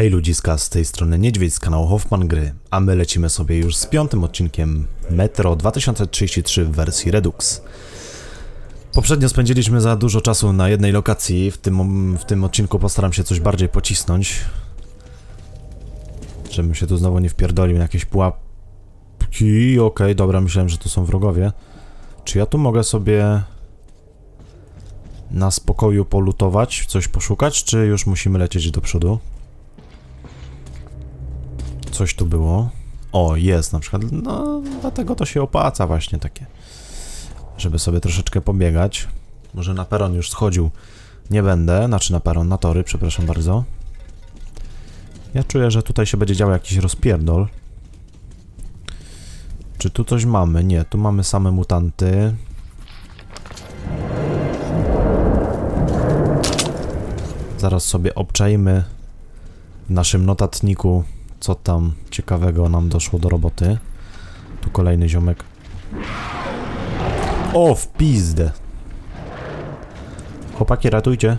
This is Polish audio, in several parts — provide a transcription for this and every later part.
Hej ludziska, z tej strony Niedźwiedź z kanału Hoffman Gry, a my lecimy sobie już z piątym odcinkiem Metro 2033 w wersji Redux. Poprzednio spędziliśmy za dużo czasu na jednej lokacji, w tym, w tym odcinku postaram się coś bardziej pocisnąć. Żebym się tu znowu nie wpierdolił na jakieś pułapki, okej, dobra, myślałem, że tu są wrogowie. Czy ja tu mogę sobie na spokoju polutować, coś poszukać, czy już musimy lecieć do przodu? Coś tu było. O, jest na przykład. No, dlatego to się opłaca właśnie takie. Żeby sobie troszeczkę pobiegać. Może na peron już schodził. Nie będę, znaczy na peron, na tory, przepraszam bardzo. Ja czuję, że tutaj się będzie działo jakiś rozpierdol. Czy tu coś mamy? Nie, tu mamy same mutanty. Zaraz sobie obczajmy w naszym notatniku, co tam ciekawego nam doszło do roboty. Tu kolejny ziomek. O, w pizdę. Chłopaki, ratujcie.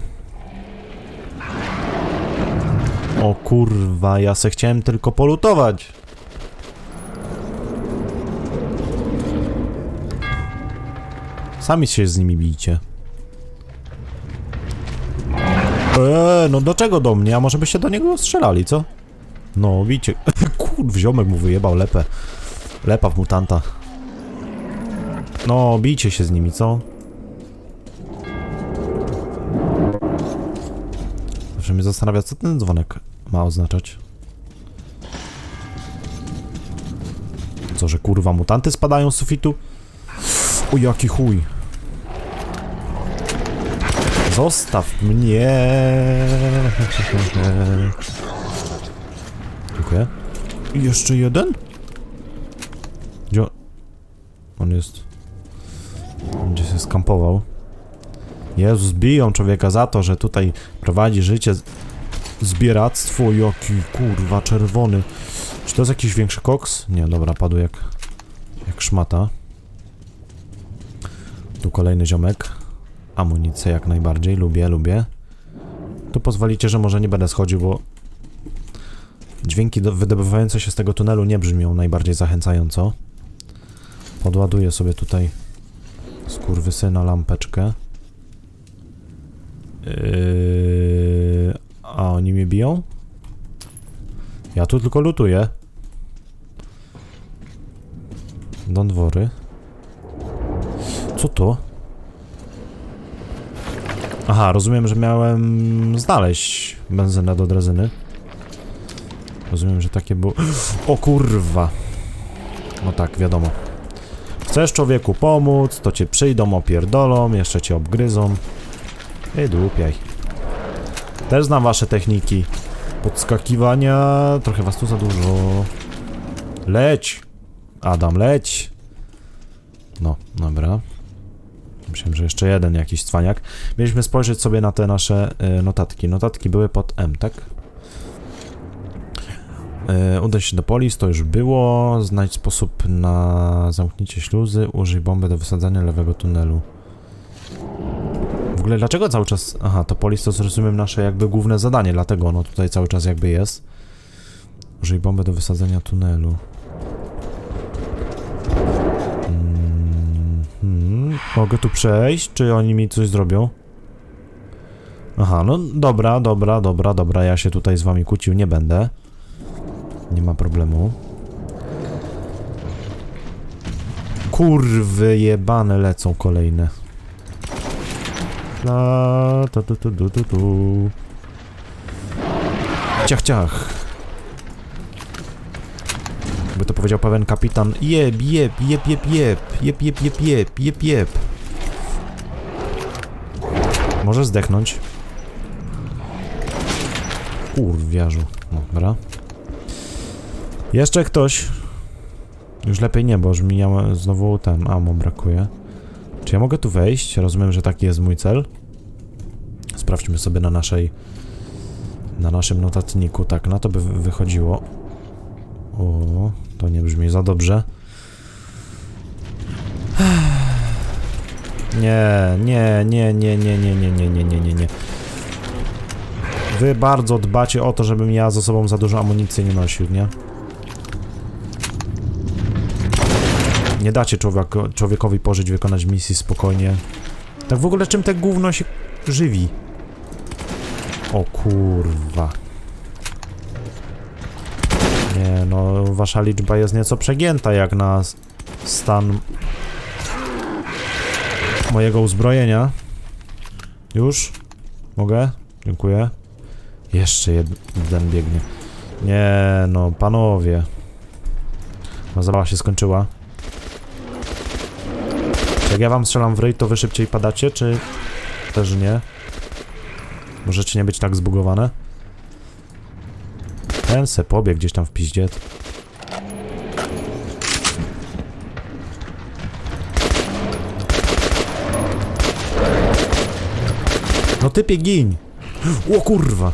O kurwa, ja se chciałem tylko polutować. Sami się z nimi bijcie. Eee, no dlaczego do mnie? A może byście do niego strzelali, co? No, widzicie. Kurw, ziomek mu wyjebał lepę. Lepa w mutanta. No, bijcie się z nimi, co? Zawsze mnie zastanawia, co ten dzwonek ma oznaczać. Co, że kurwa mutanty spadają z sufitu? O, jaki chuj. Zostaw mnie. Dziękuję. I jeszcze jeden? Gdzie on- jest? Gdzie się skampował? Jezus, biją człowieka za to, że tutaj prowadzi życie zbieractwo. Jaki kurwa czerwony. Czy to jest jakiś większy koks? Nie, dobra, padł jak, jak szmata. Tu kolejny ziomek. Amunicję jak najbardziej, lubię, lubię. Tu pozwolicie, że może nie będę schodził, bo dźwięki do, wydobywające się z tego tunelu nie brzmią najbardziej zachęcająco. Podładuję sobie tutaj skurwysyna lampeczkę. Yy, a oni mnie biją? Ja tu tylko lutuję. Donwory. Co to? Aha, rozumiem, że miałem znaleźć benzynę do drezyny. Rozumiem, że takie było... O kurwa! No tak, wiadomo. Chcesz człowieku pomóc, to cię przyjdą, opierdolą, jeszcze cię obgryzą. Ej, dupiaj. Też znam wasze techniki. Podskakiwania... Trochę was tu za dużo. Leć! Adam, leć! No, dobra. Myślałem, że jeszcze jeden jakiś cwaniak. Mieliśmy spojrzeć sobie na te nasze y, notatki. Notatki były pod M, tak? Y, udaj się do polis, to już było. Znajdź sposób na zamknięcie śluzy. Użyj bomby do wysadzania lewego tunelu. W ogóle dlaczego cały czas... Aha, to polis to zrozumiem nasze jakby główne zadanie, dlatego ono tutaj cały czas jakby jest. Użyj bomby do wysadzenia tunelu. Mhm. Mogę tu przejść? Czy oni mi coś zrobią? Aha, no dobra, dobra, dobra, dobra. Ja się tutaj z wami kłócił nie będę. Nie ma problemu. Kurwy jebane lecą kolejne. La, ta, tu, tu, tu, tu, tu. Ciach, ciach. By to powiedział pewien kapitan. Jeb, jeb, jeb, jeb, jeb. Jeb, jeb, jeb, jeb, jeb, jeb. Może zdechnąć. Kurwiarzu. No, dobra. Jeszcze ktoś. Już lepiej nie, bo już mi znowu ten ammo brakuje. Czy ja mogę tu wejść? Rozumiem, że taki jest mój cel. Sprawdźmy sobie na naszej... Na naszym notatniku. Tak, na to by wy- wychodziło. O, to nie brzmi za dobrze. Nie, nie, nie, nie, nie, nie, nie, nie, nie, nie, nie, nie. Wy bardzo dbacie o to, żebym ja ze sobą za dużo amunicji nie nosił, nie? Nie dacie człowieko, człowiekowi pożyć, wykonać misji spokojnie. Tak w ogóle czym te gówno się żywi? O kurwa. Nie no, wasza liczba jest nieco przegięta jak na stan mojego uzbrojenia. Już? Mogę? Dziękuję. Jeszcze jed- jeden biegnie. Nie no, panowie. No zabawa się skończyła. Jak ja wam strzelam w ryj, to wy szybciej padacie, czy też nie? Możecie nie być tak zbugowane? Ten se gdzieś tam w piździe. No typie gin! O kurwa!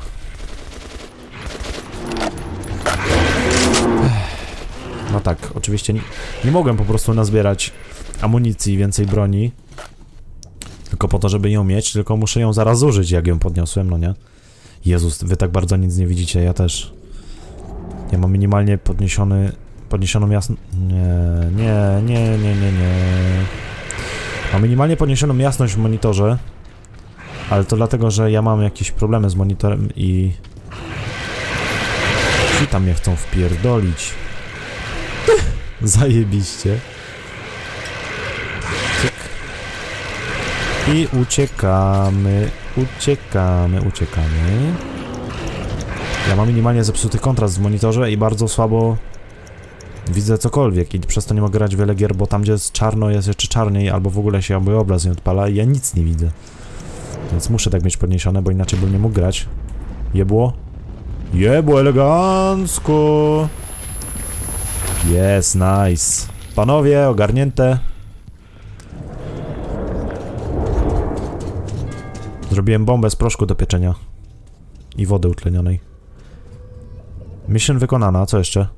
No tak, oczywiście nie, nie mogłem po prostu nazbierać amunicji więcej broni. Tylko po to, żeby ją mieć, tylko muszę ją zaraz zużyć, jak ją podniosłem, no nie? Jezus, wy tak bardzo nic nie widzicie, ja też. Ja mam minimalnie podniesiony... Podniesioną jasno... Nie, nie, nie, nie, nie, nie. Mam minimalnie podniesioną jasność w monitorze. Ale to dlatego, że ja mam jakieś problemy z monitorem i... Ci tam mnie chcą wpierdolić. Zajebiście. I uciekamy, uciekamy, uciekamy. Ja mam minimalnie zepsuty kontrast w monitorze i bardzo słabo widzę cokolwiek i przez to nie mogę grać wiele gier, bo tam gdzie jest czarno jest jeszcze czarniej albo w ogóle się mój obraz nie odpala i ja nic nie widzę. Więc muszę tak mieć podniesione, bo inaczej bym nie mógł grać. Jebło? Jebło elegancko! Jest, nice. Panowie, ogarnięte. Zrobiłem bombę z proszku do pieczenia. I wody utlenionej. Mission wykonana, co jeszcze?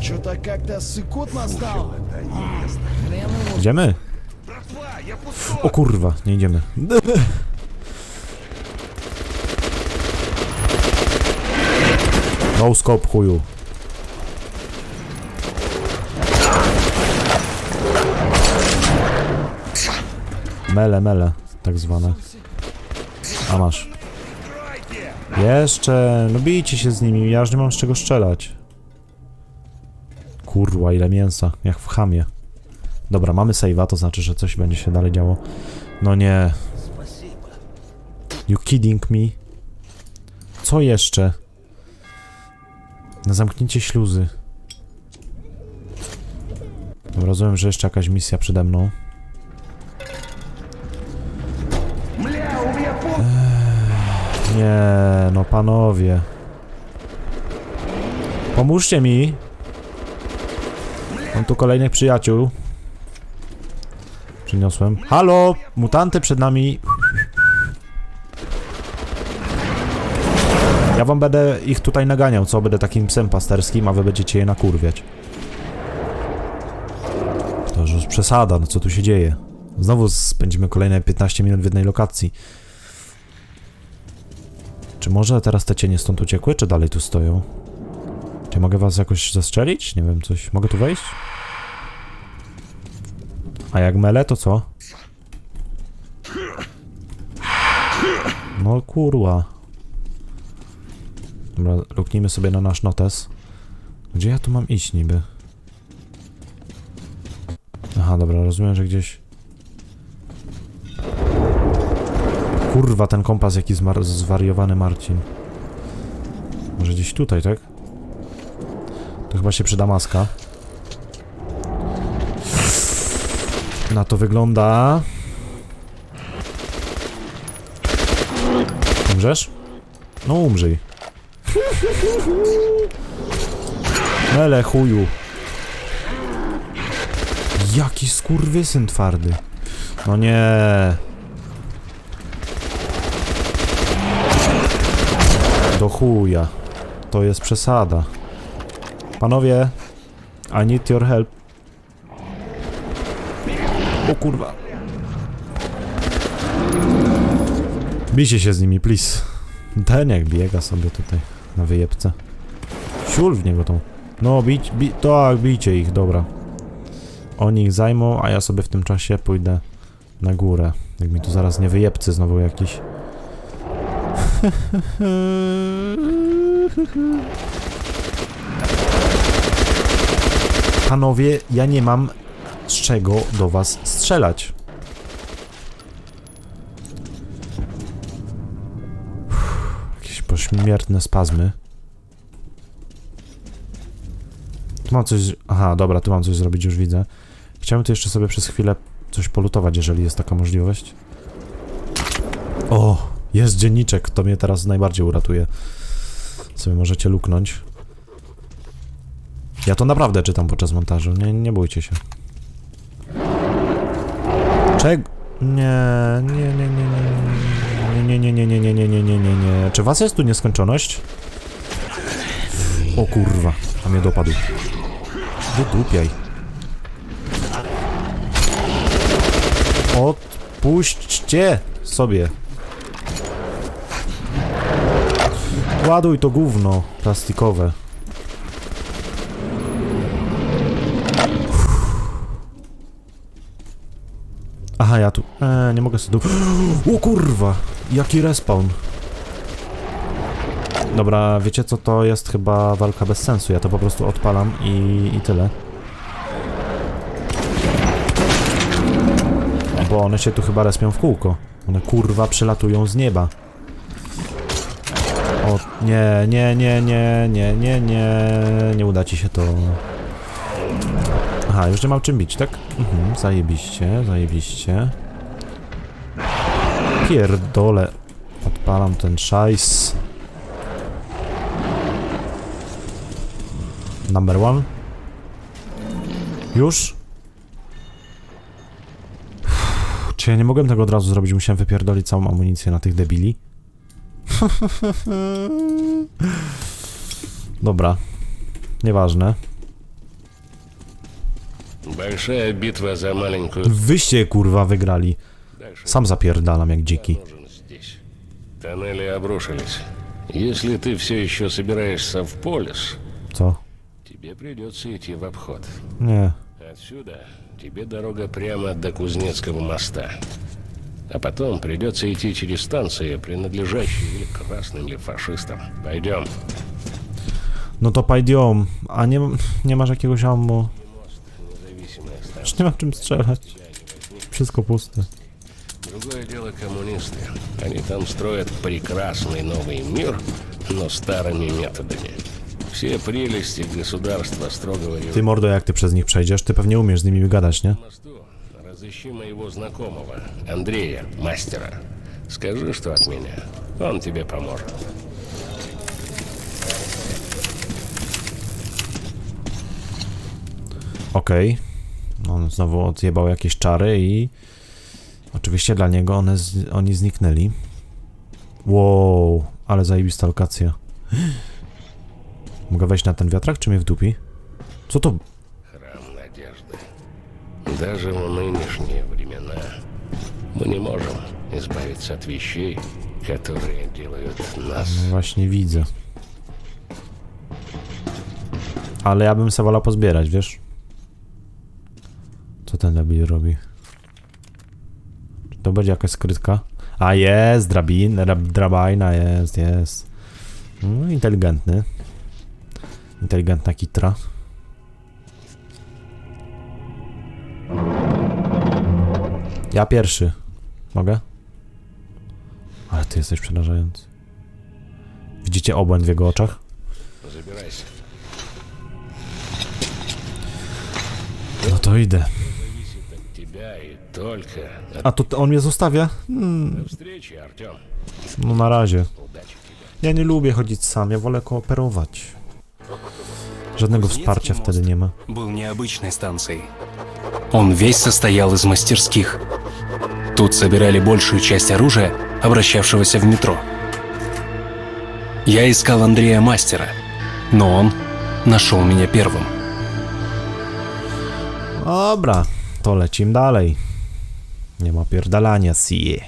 Что-то как-то сыкотно стало. Idziemy? O kurwa, nie idziemy. No scope chuju. Mele, mele, tak zwane. A masz. Jeszcze, no bijcie się z nimi, ja już nie mam z czego strzelać. Kurwa, ile mięsa, jak w chamie. Dobra, mamy save'a, to znaczy, że coś będzie się dalej działo. No nie. You kidding me? Co jeszcze? Na zamknięcie śluzy. Rozumiem, że jeszcze jakaś misja przede mną. Nie, no panowie. Pomóżcie mi. Mam tu kolejnych przyjaciół. Przyniosłem. Halo! Mutanty przed nami. Ja wam będę ich tutaj naganiał, co? Będę takim psem pasterskim, a wy będziecie je nakurwiać. To już przesada, no co tu się dzieje? Znowu spędzimy kolejne 15 minut w jednej lokacji. Czy może teraz te cienie stąd uciekły, czy dalej tu stoją? Czy mogę was jakoś zastrzelić? Nie wiem, coś... Mogę tu wejść? A jak mele, to co? No kurwa. Dobra, luknijmy sobie na nasz notes. Gdzie ja tu mam iść niby? Aha, dobra, rozumiem, że gdzieś... Kurwa, ten kompas jaki zmar- zwariowany Marcin. Może gdzieś tutaj, tak? To chyba się przyda maska. Na to wygląda. Umrzesz? No umrzyj. Mele chuju. Jaki skurwysyn twardy. No nie. Chuja. To jest przesada. Panowie, I need your help. O kurwa. Bijcie się z nimi, please. Ten jak biega sobie tutaj na wyjebce. Siul w niego tą. No, bić, bi tak, bijcie ich, dobra. Oni ich zajmą, a ja sobie w tym czasie pójdę na górę. Jak mi tu zaraz nie wyjebcy znowu jakiś. Panowie, ja nie mam z czego do was strzelać. Jakieś pośmiertne spazmy. Tu mam coś... Aha, dobra, tu mam coś zrobić, już widzę. Chciałem tu jeszcze sobie przez chwilę coś polutować, jeżeli jest taka możliwość. O, jest dzienniczek, to mnie teraz najbardziej uratuje. Sobie możecie luknąć. Ja to naprawdę czytam podczas montażu, nie, nie bójcie się. Czego? Nie, nie, nie, nie, nie, nie, nie, nie, nie, nie, nie, nie, nie, nie, nie. Czy was jest tu nieskończoność? O kurwa, a mnie dopadł. Wydupiaj. Odpuśćcie sobie. Ładuj to gówno plastikowe. Aha, ja tu. Eee, nie mogę sobie tu. O kurwa! Jaki respawn. Dobra, wiecie co to jest chyba walka bez sensu. Ja to po prostu odpalam i, i tyle. Bo one się tu chyba respią w kółko. One kurwa przylatują z nieba. Nie, nie, nie, nie, nie, nie, nie, nie uda ci się to. Aha, już nie mam czym bić, tak? Mhm, zajebiście, zajebiście. Pierdole. Odpalam ten szajs. Number one. Już? Uff, Czy ja nie mogłem tego od razu zrobić? Musiałem wypierdolić całą amunicję na tych debili. Dobra. Nieważne. Большая битва за маленькую... Wyście kurwa wygrali. Дальше Sam zapierdalam jak dziki. нужен здесь. Тоннели обрушились. Если ты все еще собираешься в полис, Co? тебе придется идти в обход. Nie. Отсюда тебе дорога прямо до Кузнецкого моста. А потом придется идти через станции, принадлежащие или красным, или фашистам. Пойдем. No to pajdiom. A nie, nie masz jakiegoś ammo? Już nie mam czym strzelać. Wszystko puste. Другое дело коммунисты. Они там строят прекрасный новый мир, но старыми методами. Все прелести государства строгого Ty mordo, jak ty przez nich przejdziesz? Ty pewnie umiesz z nimi gadać, nie? мосту разыщи моего знакомого, Андрея, мастера. Скажи, что от меня. Он тебе поможет. Okej. On znowu odjebał jakieś czary i... Oczywiście dla niego one z... oni zniknęli. Wow, ale zajebista lokacja. Mogę wejść na ten wiatrak, czy mnie wdupi? Co to? Храм надежды. Даже в нынешние времена мы не можем избавиться от вещей, которые делают нас No właśnie widzę. Ale ja bym se wolał pozbierać, wiesz? Co ten debil robi? Czy to będzie jakaś skrytka? A jest, drabin, drab, drabina jest, jest. No, inteligentny. Inteligentna kitra. Ja pierwszy. Mogę? Ale ty jesteś przerażający. Widzicie obłęd w jego oczach? Zabieraj się. No to idę. A to on mnie zostawia? Hmm. No na razie. Ja nie lubię chodzić sam, ja wolę kooperować. Żadnego wsparcia wtedy nie ma. Był. Он весь состоял из мастерских. Тут собирали большую часть оружия, обращавшегося в метро. Я искал Андрея Мастера, но он нашел меня первым. Dobra, to lecimy dalej. Nie ma pierdalania, sie.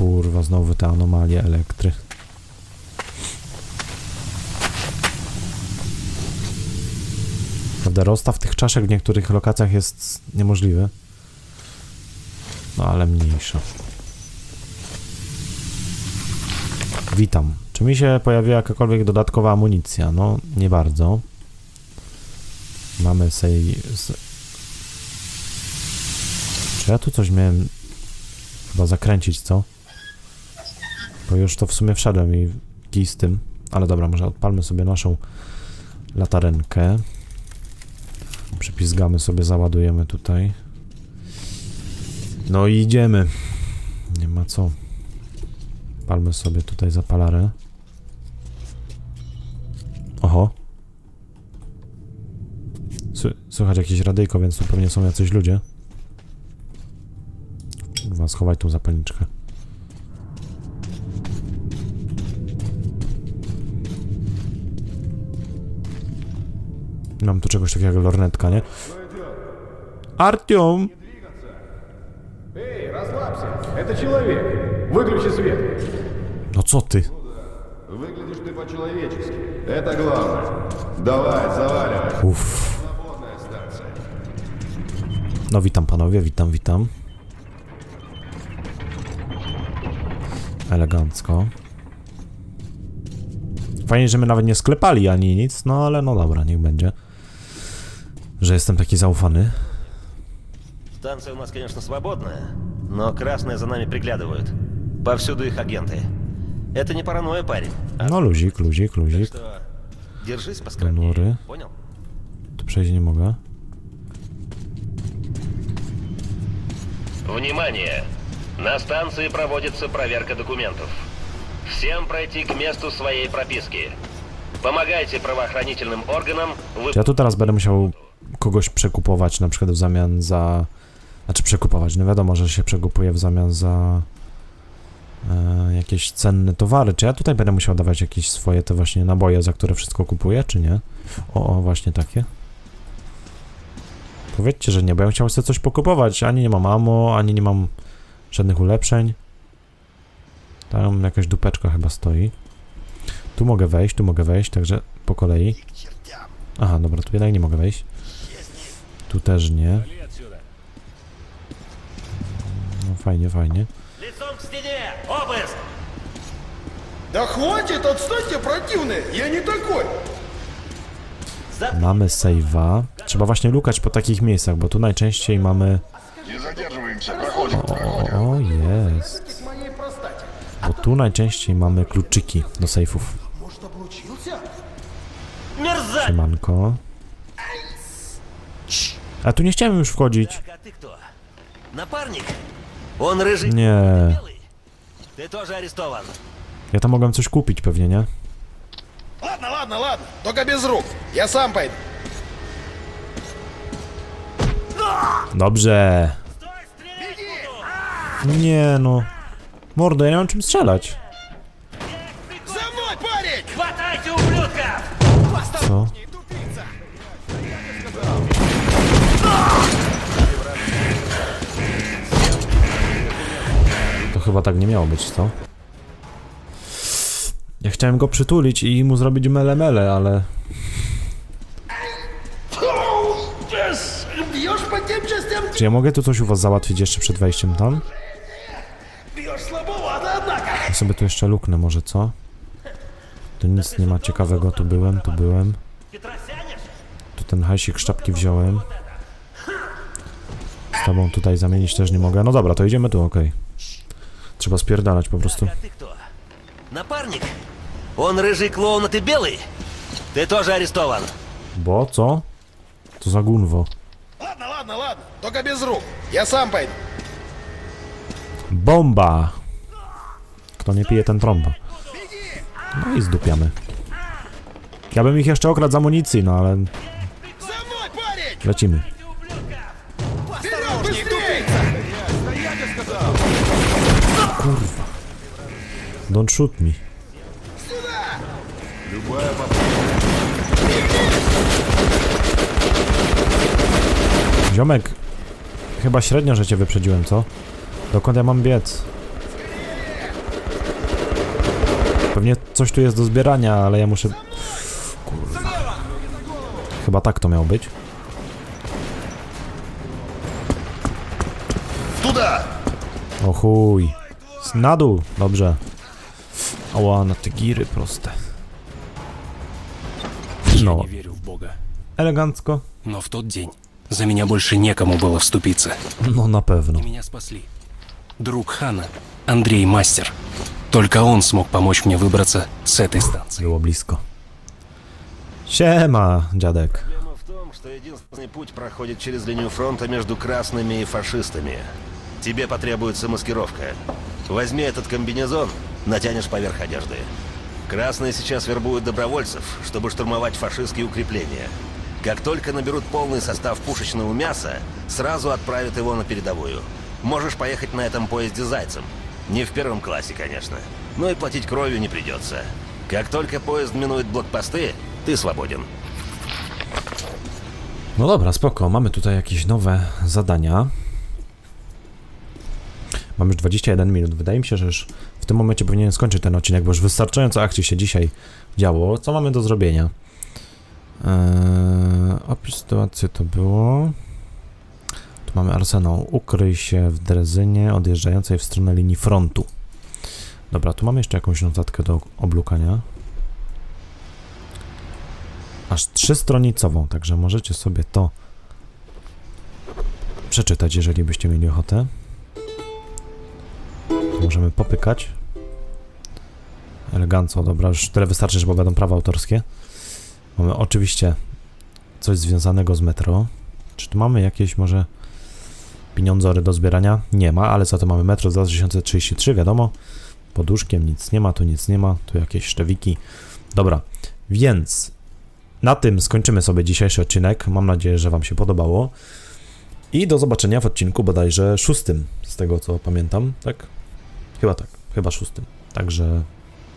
kurwa, znowu te anomalie. Prawda, rozstaw tych czaszek w niektórych lokacjach jest niemożliwy. No ale mniejsza. Witam. Czy mi się pojawiła jakakolwiek dodatkowa amunicja? No, nie bardzo. Mamy sej... Czy ja tu coś miałem chyba zakręcić, co? Bo już to w sumie wszedłem i kij z tym. Ale dobra, może odpalmy sobie naszą latarenkę. Przypizgamy sobie, załadujemy tutaj. No i idziemy. Nie ma co. Palmy sobie tutaj zapalarę. Oho. Słychać jakieś radyjko, więc tu pewnie są jacyś ludzie. Kurwa, schowaj tą zapalniczkę. Mam tu czegoś takiego jak lornetka, nie? Artyom! Эй, расслабься. Это человек. Выключи свет. No co ty? Выглядишь ты по-человечески. Это главное. Давай, заваливай. Uff. Свободная станция. No witam panowie, witam, witam. Elegancko. Fajnie, że my nawet nie sklepali ani nic, no ale no dobra, niech będzie. Że jestem taki zaufany. Станция у нас, конечно, свободная, но красные за нами приглядывают. Повсюду их агенты. Это не паранойя, парень. А No luzik, luzik, luzik. что, держись До поскромнее, норы. понял? Tu przejść nie mogę. Внимание! На станции проводится проверка документов. Всем пройти к месту своей прописки. Помогайте правоохранительным органам Czy ja tu teraz będę musiał kogoś przekupować, na przykład w zamian za... Znaczy przekupować, no wiadomo, że się przekupuje w zamian za e, jakieś cenne towary. Czy ja tutaj będę musiał dawać jakieś swoje te właśnie naboje, za które wszystko kupuję, czy nie? O, o właśnie takie. Powiedzcie, że nie, bo ja bym chciał sobie coś pokupować. Ani nie mam ammo, ani nie mam żadnych ulepszeń. Tam jakaś dupeczka chyba stoi. Tu mogę wejść, tu mogę wejść, także po kolei. Aha, dobra, tu jednak nie mogę wejść. Tu też nie. Вали отсюда. No fajnie, fajnie. Лицом к стене! Обыск! Да хватит, отстаньте, противные! Я не такой! Mamy save'a. Trzeba właśnie lukać po takich miejscach, bo tu najczęściej mamy... O, o, jest. К моей простате. Bo tu najczęściej mamy kluczyki do sejfów. Может, облучился? Мерзавец! Siemanko. A tu nie chciałem już wchodzić. Так, а ты кто? Напарник? Он рыжий Nie. белый? Ты тоже арестован. Ja tam mogłem coś kupić pewnie, nie? Ладно, ладно, ладно. Только без рук. Я сам пойду. Dobrze. Стой, стрелять буду! Nie no. Mordo, ja nie mam czym strzelać. За мной, парень! Хватайте ублюдков! Co? chyba tak nie miało być, co? Ja chciałem go przytulić i mu zrobić mele mele, ale... Czy ja mogę tu coś u was załatwić jeszcze przed wejściem tam? Ja sobie tu jeszcze luknę może, co? Tu nic nie ma ciekawego, tu byłem, tu byłem. Tu ten hajsik szczapki wziąłem. Z tobą tutaj zamienić też nie mogę. No dobra, to idziemy tu, okej. Okay. Trzeba spierdalać po prostu. Так, а ты кто? Напарник? Он рыжий клоун, а ты белый? Ты тоже арестован. Bo co? Co za gunwo? Ладно, ладно, ладно. Только без рук. Я сам пойду. Bomba! Kto nie pije, ten trąba. No i zdupiamy. Ja bym ich jeszcze okradł z amunicji, no ale За мной, парень! lecimy. Don't shoot me. Ziomek, chyba średnio, że cię wyprzedziłem, co? Dokąd ja mam biec? Pewnie coś tu jest do zbierania, ale ja muszę... Kurwa. Chyba tak to miało być. O chuj. Na dół, dobrze. Ała, na te giry proste. Я No, не верю в Бога. elegancko. Но в тот день за меня больше некому было вступиться. No na pewno. И меня спасли. Друг Хана, Андрей Мастер. Только он смог помочь мне выбраться с этой станции. Było blisko. Siema, dziadek. Проблема в том, что единственный путь проходит через линию фронта между красными и фашистами. Тебе потребуется маскировка. Возьми этот комбинезон, натянешь поверх одежды. Красные сейчас вербуют добровольцев, чтобы штурмовать фашистские укрепления. Как только наберут полный состав пушечного мяса, сразу отправят его на передовую. Можешь поехать на этом поезде зайцем. Не в первом классе, конечно. Но и платить кровью не придется. Как только поезд минует блокпосты, ты свободен. No dobra, spoko. Mamy tutaj jakieś nowe zadania. Mam już 21 minut. Wydaje mi się, że już w tym momencie powinienem skończyć ten odcinek, bo już wystarczająco akcji się dzisiaj działo. Co mamy do zrobienia? Eee, opis sytuacji to było. Tu mamy arsenał. Ukryj się w drezynie odjeżdżającej w stronę linii frontu. Dobra, tu mamy jeszcze jakąś notatkę do oblukania. Aż trzystronicową, także możecie sobie to przeczytać, jeżeli byście mieli ochotę. Możemy popykać. Elegancko, dobra, już tyle wystarczy, że będą prawa autorskie. Mamy oczywiście coś związanego z metro. Czy tu mamy jakieś może pieniądzory do zbierania? Nie ma, ale co to mamy? Metro 2033, wiadomo. Poduszkiem nic nie ma, tu nic nie ma, tu jakieś szczewiki. Dobra, więc na tym skończymy sobie dzisiejszy odcinek. Mam nadzieję, że Wam się podobało. I do zobaczenia w odcinku bodajże szóstym, z tego co pamiętam, tak? Chyba tak, chyba szóstym. Także,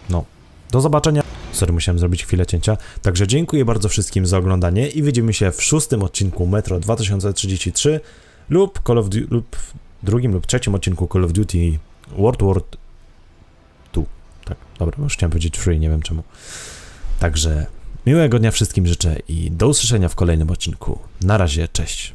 no, do zobaczenia. Sorry, musiałem zrobić chwilę cięcia. Także dziękuję bardzo wszystkim za oglądanie i widzimy się w szóstym odcinku Metro 2033 lub Call of Duty, lub w drugim lub trzecim odcinku Call of Duty World War 2. Tak, dobra, już chciałem powiedzieć free, nie wiem czemu. Także Miłego dnia wszystkim życzę i do usłyszenia w kolejnym odcinku. Na razie, cześć.